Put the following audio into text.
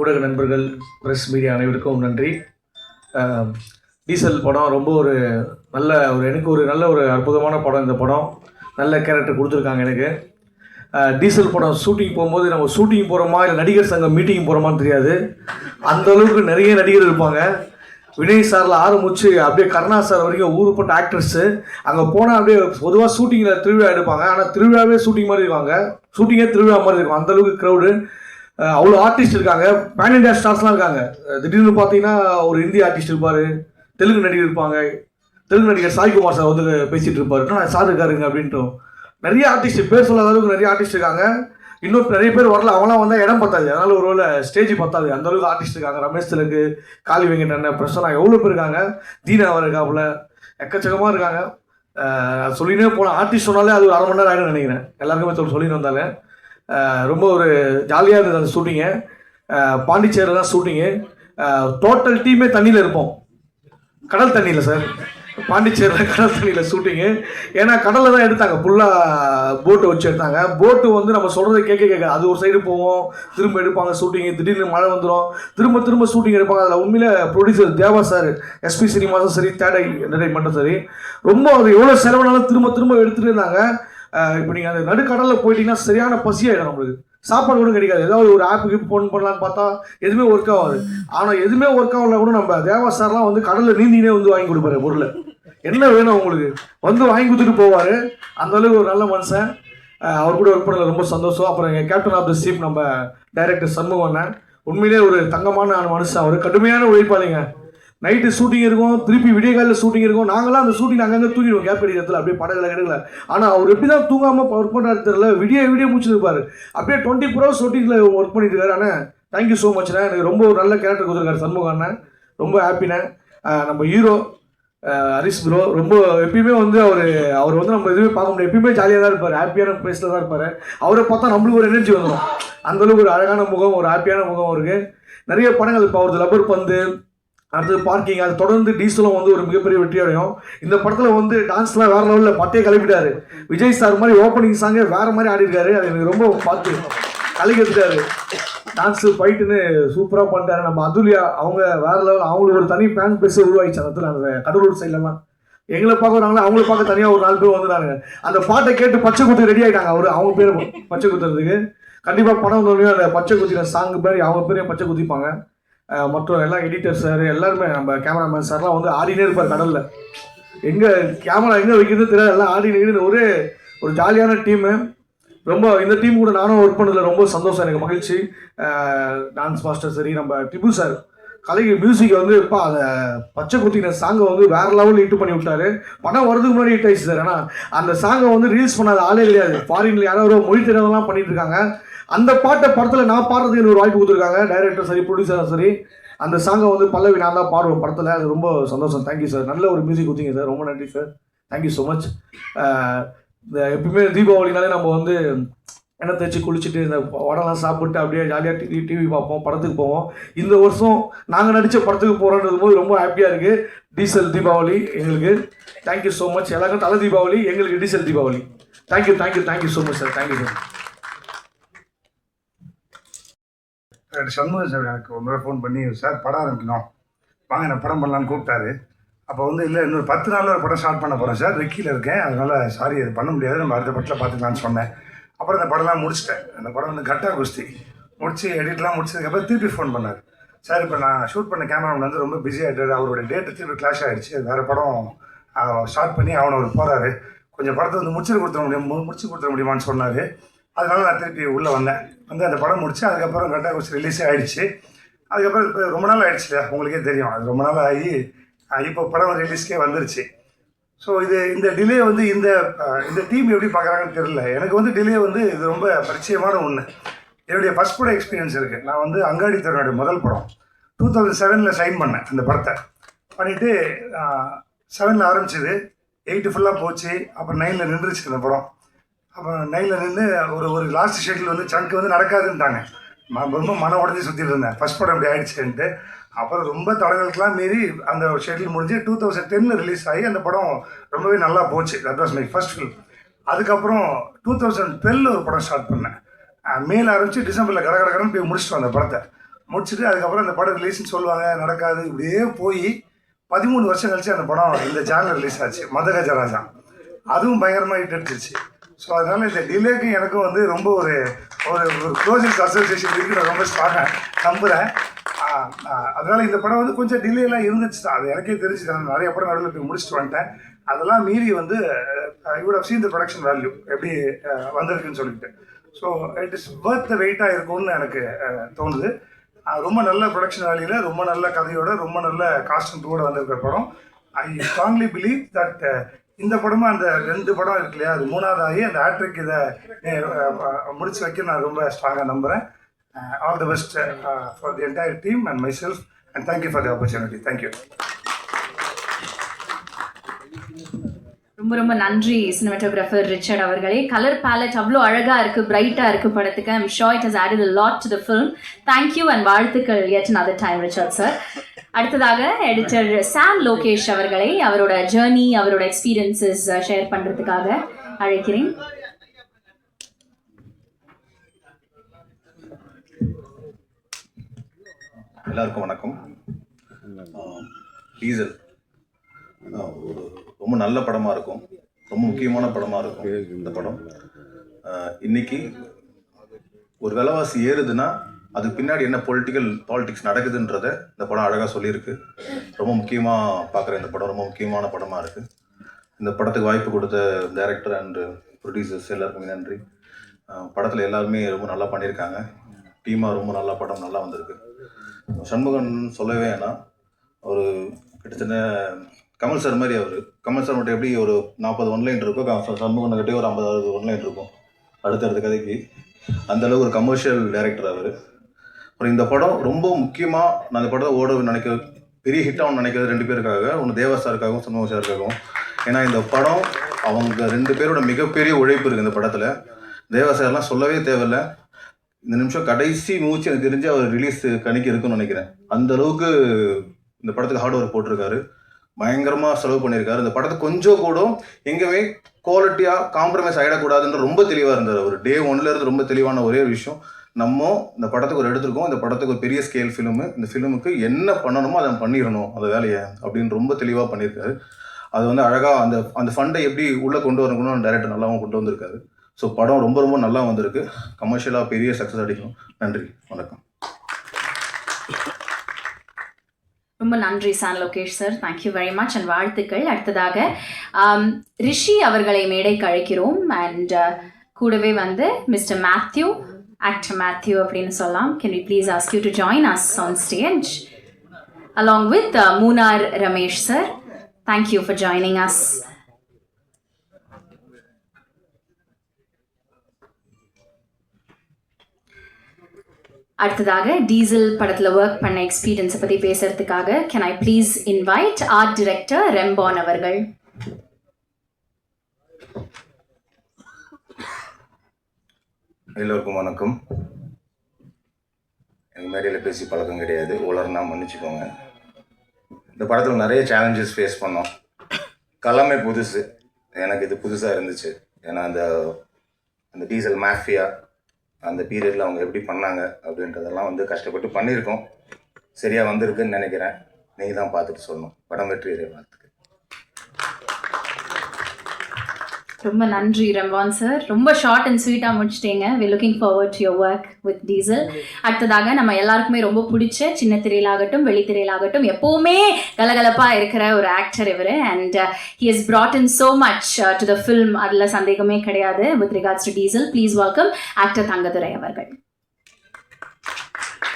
ஊடக நண்பர்கள் press media அனைவருக்கும் நன்றி. டீசல் படம் ரொம்ப ஒரு நல்ல ஒரு எனக்கு ஒரு நல்ல ஒரு அற்புதமான படம் இந்த படம். நல்ல கேரக்டர் கொடுத்துருக்காங்க எனக்கு. டீசல் படம் ஷூட்டிங் போகும்போது நம்ம ஷூட்டிங் போகிறோமா இல்லை நடிகர் சங்கம் மீட்டிங் போகிறோமான்னு தெரியாது. அந்த அளவுக்கு நிறைய நடிகர் இருப்பாங்க. வினய் சாரில் ஆரம்பிச்சு அப்படியே கருணா சார் வரைக்கும் ஊருப்பட்ட ஆக்ட்ரஸ்ஸு அங்கே போனால் அப்படியே பொதுவாக ஷூட்டிங்கில் திருவிழா எடுப்பாங்க. ஆனால் திருவிழாவே ஷூட்டிங் மாதிரி இருப்பாங்க. ஷூட்டிங்கே திருவிழா மாதிரி இருக்கும். அந்தளவுக்கு க்ரௌடு அவ்வளோ ஆர்டிஸ்ட் இருக்காங்க. பேன் இண்டியா ஸ்டார்ஸ்லாம் இருக்காங்க. திடீர்னு பார்த்தீங்கன்னா ஒரு இந்திய ஆர்டிஸ்ட் இருப்பார். தெலுங்கு நடிகர் இருப்பாங்க. தெலுங்கு நடிகர் சாய்குமார் சார் வந்து பேசிகிட்டு இருப்பார். இன்னும் சார் இருக்காருங்க அப்படின்ட்டு நிறைய ஆர்டிஸ்ட் பேர் சொல்லாத அளவுக்கு நிறைய ஆர்டிஸ்ட் இருக்காங்க. இன்னும் நிறைய பேர் வரல. அவங்களாம் வந்தால் இடம் பத்தாது அதனால ஒரு வேலை ஸ்டேஜ் பத்தாது அந்த அளவுக்கு ஆர்டிஸ்ட் இருக்காங்க. ரமேஷ் தெலுங்கு காளி வெங்கட் பிரசனா எவ்வளோ பேர் இருக்காங்க? தீனா அவர் இருக்காப்புல. எக்கச்சக்கமாக இருக்காங்க. சொல்லினே போனால் ஆர்டிஸ்ட் சொன்னாலே அது ஒரு அரை மணி நேரம் ஆகிடும் நினைக்கிறேன். எல்லாருக்குமே சொல்லி சொல்லிட்டு வந்தாங்க ரொம்ப ஒரு ஜாலியாக இருந்தது அந்த ஷூட்டிங்கு பாண்டிச்சேரியில் தான் ஷூட்டிங்கு டோட்டல் டீமே தண்ணியில் இருப்போம். கடல் தண்ணியில் சார் பாண்டிச்சேரியில் கடல் தண்ணியில் ஷூட்டிங்கு ஏன்னா கடலில் தான் எடுத்தாங்க. ஃபுல்லாக போட்டு வச்சு எடுத்தாங்க. போட்டு வந்து நம்ம சொல்கிறத கேட்க கேட்க அது ஒரு சைடு போவோம். திரும்ப எடுப்பாங்க ஷூட்டிங்கு திடீர்னு மழை வந்துடும் திரும்ப திரும்ப ஷூட்டிங் எடுப்பாங்க. அதில் உண்மையில் ப்ரொடியூசர் தேவா சார் எஸ்பி சினிமாஸும் சரி தேடை என்டர்டைன்மெண்ட்டும் சரி ரொம்ப அது எவ்வளோ செலவுனாலும் திரும்ப திரும்ப எடுத்துகிட்டு இருந்தாங்க. இப்போ நீங்கள் அந்த நடுக்கடலில் போயிட்டீங்கன்னா சரியான பசியாயிடும் நம்மளுக்கு. சாப்பாடு கூட கிடைக்காது. ஏதாவது ஒரு ஆப்புக்கு ஃபோன் பண்ணலான்னு பார்த்தா எதுவுமே ஒர்க் ஆகாது. ஆனால் எதுவுமே ஒர்க் ஆகல கூட நம்ம தேவா சார்லாம் வந்து கடலில் நீந்தினே வந்து வாங்கி கொடுப்பாரு பொருளை. என்ன வேணும் உங்களுக்கு? வந்து வாங்கி கொடுத்துட்டு போவார். அந்த அளவுக்கு ஒரு நல்ல மனுஷன். அவர் கூட ஒர்க் பண்ணல ரொம்ப சந்தோஷம். அப்புறம் எங்கள் கேப்டன் ஆஃப் த சீப் நம்ம டைரக்டர் சண்முகம் அண்ணன். உண்மையிலே ஒரு தங்கமான மனுஷன். அவர் கடுமையான உழைப்பாளிங்க. நைட்டு ஷூட்டிங் இருக்கும் திருப்பி விடிய காலையில் ஷூட்டிங் இருக்கும். நாங்களாம் அந்த ஷூட்டிங் அங்கங்கே தூங்கிடுவோம். கேப் இடத்துல அப்படியே படகுல கிடக்கல ஆனால் அவர் எப்படி தான் தூங்காமல் ஒர்க் பண்ணுறாரு தெரியல. விடிய விடிய முடிச்சிருப்பாரு அப்படியே டுவெண்ட்டி ஃபோர் ஹவர்ஸ் ஷூட்டிங்கில் ஒர்க் பண்ணிட்டு இருக்காரு. ஆனால் தேங்க்யூ ஸோ மச்ண்ணே எனக்கு ரொம்ப ஒரு நல்ல கேரக்டர் கொடுத்துருக்காரு சண்முக அண்ணன் ரொம்ப ஹாப்பிண்ணே நம்ம ஹீரோ ஹரிஷ் ப்ரோ ரொம்ப எப்பயுமே வந்து அவர் அவர் வந்து நம்ம எதுவுமே பார்க்க முடியாது. எப்பயுமே ஜாலியாக தான் இருப்பார். ஹாப்பியான பிளேஸில் தான் இருப்பார். அவரை பார்த்தா நம்மளுக்கு ஒரு எனர்ஜி வந்துடும் அந்தளவுக்கு ஒரு அழகான முகம் ஒரு ஹாப்பியான முகம் இருக்குது நிறைய படங்கள் இப்போ அவரது லப்பர் பந்து அடுத்தது பார்க்கிங் அது தொடர்ந்து டீசலும் வந்து ஒரு மிகப்பெரிய வெற்றி அடையும். இந்த படத்தில் வந்து டான்ஸ்லாம் வேற லெவலில் பட்டையை கிளப்பிட்டாரு விஜய் சார் மாதிரி ஓப்பனிங் சாங்கே வேற மாதிரி ஆடிருக்காரு அது எனக்கு ரொம்ப பார்த்து கலைக்கெடுத்துட்டாரு டான்ஸு ஃபைட்டுன்னு சூப்பராக பண்ணிட்டாரு. நம்ம அதுலியா அவங்க வேற லெவல் அவங்களுக்கு ஒரு தனி ஃபேன் பேஸ் உருவாயிடுச்சு அந்த இடத்துல அந்த கடலூர் சைட்லலாம் எங்களை பார்க்க வராங்களா? அவங்கள பார்க்க தனியாக ஒரு நாலு பேர் வந்துட்டாங்க அந்த பாட்டை கேட்டு பச்சை குத்து ரெடி ஆகிட்டாங்க அவர். அவங்க பேர் பச்சை குத்துறதுக்கு. கண்டிப்பாக படம் வந்தோடனே அந்த பச்சை குத்தின சாங் பேர் அவங்க பேரையும் பச்சை குத்திப்பாங்க. மற்றும் எல்லா எடிட்டர் சார் எல்லாருமே நம்ம கேமராமேன் சார்லாம் வந்து ஆடினே இருப்பார் கடலில். எங்கே கேமரா எங்கே வைக்கிறது தெரியாது எல்லாம் ஆடினு ஒரே ஒரு ஜாலியான டீமு ரொம்ப இந்த டீம் கூட நானும் ஒர்க் பண்ணதில் ரொம்ப சந்தோஷம் எனக்கு மகிழ்ச்சி. டான்ஸ் மாஸ்டர் சரி நம்ம டிபு சார் கலை மியூசிக் வந்து இப்போ அந்த பச்சை குத்தின சாங்கை வந்து வேற லெவலில் ஹிட் பண்ணி விட்டாரு. படம் வரதுக்கு முன்னாடி ஹிட் ஆயிடுச்சு சார் ஆனால் அந்த சாங்கை வந்து ரீல்ஸ் பண்ணாத ஆளே கிடையாது. ஃபாரின்ல யாரோ ஒரு மொழி தெரியாதெல்லாம் பண்ணிட்டு இருக்காங்க. அந்த பாட்டை படத்தில் நான் பாடுறதுக்கு ஒரு வாய்ப்பு கொடுத்துருக்காங்க. டைரக்டர் சரி ப்ரொடியூசரும் சரி. அந்த சாங்கை வந்து பல்லவி நான் தான் பாடுவோம் படத்தில். அது ரொம்ப சந்தோஷம். தேங்க்யூ சார் நல்ல ஒரு மியூசிக் கொடுத்தீங்க சார் ரொம்ப நன்றி சார் தேங்க்யூ ஸோ மச் இந்த எப்பயுமே தீபாவளினாலே நம்ம வந்து எண்ணெய் தேய்ச்சி குளிச்சுட்டு இந்த வடலாம் சாப்பிட்டு அப்படியே ஜாலியாக டிவி டிவி பார்ப்போம் படத்துக்கு போவோம். இந்த வருஷம் நாங்கள் நடித்த படத்துக்கு போகிறோன்றது போது ரொம்ப ஹாப்பியாக இருக்குது டீசல் தீபாவளி எங்களுக்கு. தேங்க்யூ ஸோ மச் எல்லாருக்கும் தலை தீபாவளி எங்களுக்கு diesel Deepavali. Thank you thank you thank you so much sir thank you sir Shanmugam sir எனக்கு ஒரு முறை ஃபோன் பண்ணி சார் படம் ஆரம்பிக்கணும். வாங்க நான் படம் பண்ணலான்னு கூப்பிட்டாரு. அப்போ வந்து இல்லை இன்னொரு பத்து நாளில் ஒரு படம் ஸ்டார்ட் பண்ண போகிறேன் சார். ரெக்கியில் இருக்கேன். அதனால் சாரி அது பண்ண முடியாது. நம்ம அடுத்த படத்தில் பார்த்துக்கலாம்னு சொன்னேன். அப்புறம் அந்த படம்லாம் முடிச்சிட்டேன். அந்த படம் வந்து கட்டா குஸ்தி. முடிச்சு எடிட்லாம் முடிச்சதுக்கப்புறம் திருப்பி ஃபோன் பண்ணார். சார் இப்போ நான் ஷூட் பண்ண கேமராமேன் வந்து ரொம்ப பிஸி ஆகிட்டாரு அவரோட டேட்டு திருப்பி கிளாஷ் ஆகிடுச்சு வேறு படம் ஸ்டார்ட் பண்ணி அவன் அவர் போகிறாரு கொஞ்சம் படத்தை வந்து முடிச்சு கொடுத்துட முடியும் முடிச்சு கொடுத்துட முடியுமான்னு சொன்னார். அதனால நான் திருப்பி உள்ளே வந்தேன். வந்து அந்த படம் முடிச்சு அதுக்கப்புறம் கட்டா குஸ்தி ரிலீஸே ஆகிடுச்சு அதுக்கப்புறம் இப்போ ரொம்ப நாள் ஆகிடுச்சு உங்களுக்கே தெரியும். அது ரொம்ப நாள் ஆகி இப்போ படம் ரிலீஸ்க்கே வந்துருச்சு. ஸோ இது இந்த டிலே வந்து இந்த இந்த டீம் எப்படி பார்க்குறாங்கன்னு தெரியல. எனக்கு வந்து டிலே வந்து இது ரொம்ப பரிச்சயமான ஒன்று என்னுடைய ஃபஸ்ட் படம் எக்ஸ்பீரியன்ஸ் இருக்குது நான் வந்து அங்காடி தரனுடைய முதல் படம். டூ தௌசண்ட் செவனில் சைன் பண்ணேன் அந்த படத்தை. பண்ணிவிட்டு செவனில் ஆரம்பிச்சது. எயிட்டு ஃபுல்லாக போச்சு. அப்புறம் நைனில் நின்றுச்சு அந்த படம். அப்புறம் நைனில் நின்று ஒரு ஒரு லாஸ்ட் ஷெட்டில் வந்து சங்க் வந்து நடக்காதுன்ட்டாங்க. ரொம்ப மன உடஞ்சி சுற்றிட்டு இருந்தேன். ஃபஸ்ட் படம் இப்படி ஆயிடுச்சுன்ட்டு. அப்புறம் ரொம்ப தடங்களுக்கெல்லாம் மீறி அந்த ஷெட்யூல் முடிஞ்சு டூ தௌசண்ட் டென்னில் ரிலீஸ் ஆகி அந்த படம் ரொம்பவே நல்லா போச்சு. That was my first film அதுக்கப்புறம் டூ தௌசண்ட் டுவெல் ஒரு படம் ஸ்டார்ட் பண்ணேன். மேல ஆரம்பிச்சு டிசம்பரில் கட கட போய் முடிச்சுட்டு வந்த படத்தை. முடிச்சுட்டு அதுக்கப்புறம் அந்த படம் ரிலீஸ்னு சொல்லுவாங்க நடக்காது இப்படியே போய் பதிமூணு வருஷம் கழிச்சு அந்த படம் இந்த சேனல் ரிலீஸ் ஆச்சு. மதகஜராஜா அதுவும் பயங்கரமாக ஹிட் அடிச்சிருச்சு. ஸோ அதனால இந்த டிலேக்கும் எனக்கும் வந்து ரொம்ப ஒரு ஒரு ஒரு க்ளோசஸ்ட் அசோசியேஷன் இருக்கு நான் ரொம்ப ஸ்ட்ராங்காக நம்புகிறேன் அதனால இந்த படம் வந்து கொஞ்சம் டிலேலாம் இருந்துச்சு தான் அது எனக்கே தெரிஞ்சு நான் நிறைய படம் நடுவில் போய் முடிச்சுட்டு வந்துட்டேன். அதெல்லாம் மீறி வந்து இவ்வளோ சீன் த ப்ரொடக்ஷன் வேல்யூ எப்படி வந்திருக்குன்னு சொல்லிட்டு. So it is worth the வெயிட்டாக இருக்கும்னு எனக்கு தோணுது. ரொம்ப நல்ல ப்ரொடக்ஷன் வேல்யூல ரொம்ப நல்ல கதையோட ரொம்ப நல்ல காஸ்டியூம் கூட வந்திருக்கிற படம். ஐ ஸ்ட்ராங்லி பிலீவ் தட் இந்த படமும் அந்த ரெண்டு படம் இருக்கு இல்லையா? அது மூணாவது ஆகி அந்த ஆட்ரிக் இதை முடிச்சு வைக்க நான் ரொம்ப ஸ்ட்ராங்காக நம்புகிறேன் all the best for the entire team and myself and thank you for the opportunity thank you ரொம்ப ரொம்ப நன்றி சினிமாட்டோகிராஃபர் ரிச்சர்ட் அவர்களே. கலர் பேலட் அவ்வளோ அழகாக இருக்கு பிரைட்டாக இருக்கு படத்துக்கு. I'm sure it has added lot to the film thank you and வாழ்த்துக்கள் yet other time Richard sir அடுத்ததாக எடிட்டர் சாம் லோகேஷ் அவர்களை. அவரோட ஜேர்னி அவரோட எக்ஸ்பீரியன்சஸ் ஷேர் பண்ணுறதுக்காக அழைக்கிறேன். எல்லாருக்கும் வணக்கம். டீசல். ஒரு ரொம்ப நல்ல படமாக இருக்கும். ரொம்ப முக்கியமான படமாக இருக்கும் இந்த படம். இன்னைக்கு ஒரு விலைவாசி ஏறுதுன்னா அதுக்கு பின்னாடி என்ன பொலிட்டிக்கல் பாலிடிக்ஸ் நடக்குதுன்றத இந்த படம் அழகாக சொல்லியிருக்கு. ரொம்ப முக்கியமாக பார்க்குற இந்த படம். ரொம்ப முக்கியமான படமாக இருக்குது இந்த படத்துக்கு வாய்ப்பு கொடுத்த டைரக்டர் அண்டு ப்ரொடியூசர்ஸ் எல்லாருக்குமே நன்றி. படத்தில் எல்லாருமே ரொம்ப நல்லா பண்ணியிருக்காங்க. டீமாக ரொம்ப நல்லா படம் நல்லா வந்திருக்கு. சண்முகன் சொல்லவே வேணாம். ஒரு கிட்டத்தட்ட கமல் சார் மாதிரி அவர். கமல் சார் மட்டும் எப்படி ஒரு நாற்பது ஒன்லைன் இருக்கும் சண்முகன் கிட்டே ஒரு ஐம்பது அறுபது ஒன்லைன் இருக்கும். அடுத்தடுத்த கதைக்கு. அந்தளவுக்கு ஒரு கமர்ஷியல் டைரக்டர் அவர். அப்புறம் இந்த படம் ரொம்ப முக்கியமாக நான் இந்த படத்தை ஓட நினைக்க பெரிய ஹிட்டாக நினைக்கிறது ரெண்டு பேருக்காக ஒன்று தேவா சாருக்காகவும் சண்முக சாருக்காகவும் ஏன்னா இந்த படம் அவங்க ரெண்டு பேரோட மிகப்பெரிய உழைப்பு இருக்குது இந்த படத்தில். தேவா சார்லாம் சொல்லவே தேவையில்ல. இந்த நிமிஷம் கடைசி மூச்சு எனக்கு தெரிஞ்சு அவர் ரிலீஸ் கணிக்கு இருக்குன்னு நினைக்கிறேன். அந்த அளவுக்கு இந்த படத்துக்கு ஹார்ட் ஒர்க் போட்டிருக்காரு. பயங்கரமாக செலவு பண்ணியிருக்காரு. இந்த படத்தை கொஞ்சம் கூட எங்கேயுமே குவாலிட்டியாக காம்ப்ரமைஸ் ஆகிடக்கூடாதுன்ற ரொம்ப தெளிவாக இருந்தார் அவர். டே ஒன்ல இருந்து ரொம்ப தெளிவான ஒரே விஷயம் நம்ம இந்த படத்துக்கு ஒரு எடுத்திருக்கோம். இந்த படத்துக்கு ஒரு பெரிய ஸ்கேல் ஃபிலிமு இந்த ஃபிலிமுக்கு என்ன பண்ணணுமோ அதை பண்ணிடணும். அந்த வேலையை அப்படின்னு ரொம்ப தெளிவாக பண்ணியிருக்காரு. அது வந்து அழகாக அந்த அந்த ஃபண்டை எப்படி உள்ளே கொண்டு வரணும்னு டேரக்டர் நல்லாவும் கொண்டு வந்திருக்காரு. ஸோ படம் ரொம்ப ரொம்ப நல்லா வந்திருக்கு. கமர்ஷியலாக பெரிய சக்ஸஸ் அடிக்கும். நன்றி. வணக்கம். ரொம்ப நன்றி Sam Lokesh sir. Thank you very much and வாழ்த்துக்கள். அடுத்ததாக um, ரிஷி அவர்களை மேடைக்கு அழைக்கிறோம். அண்ட் uh, கூடவே வந்து மிஸ்டர் மேத்யூ ஆக்டர் மேத்யூ அப்படின்னு சொல்லலாம். Can we please ask you to join us on stage along with Munnar Ramesh sir thank you for joining us அடுத்ததாக டீசல் படத்தில் ஒர்க் பண்ண எக்ஸ்பீரியன்ஸை பற்றி பேசுறதுக்காக can I please invite art director Remban அவர்கள்? எல்லோருக்கும் வணக்கம். எனக்கு மேடையில் பேசி பழக்கம் கிடையாது. உலர்னா மன்னிச்சுக்கோங்க. இந்த படத்தில் நிறைய சேலஞ்சஸ் ஃபேஸ் பண்ணோம். கலமே புதுசு. எனக்கு இது புதுசாக இருந்துச்சு. ஏன்னா அந்த அந்த டீசல் மாஃபியா அந்த பீரியடில் அவங்க எப்படி பண்ணாங்க அப்படின்றதெல்லாம் வந்து கஷ்டப்பட்டு பண்ணியிருக்கோம். சரியாக வந்திருக்குன்னு நினைக்கிறேன். நீங்கள் தான் பார்த்துட்டு சொல்லணும். படம் வெற்றி வாழ்த்துக்கு ரொம்ப நன்றி ரம்பான் சார் ரொம்ப ஷார்ட் அண்ட் ஸ்வீட்டாக முடிச்சிட்டீங்க. We looking forward your work with diesel அடுத்ததாக நம்ம எல்லாருக்குமே ரொம்ப பிடிச்ச சின்ன திரையிலாகட்டும் வெளித்திரையிலாகட்டும் எப்போவுமே கலகலப்பாக இருக்கிற ஒரு ஆக்டர் இவர். And he is brought in so much to the film அதில் சந்தேகமே கிடையாது. With regards to diesel please welcome actor Thangadurai அவர்கள்.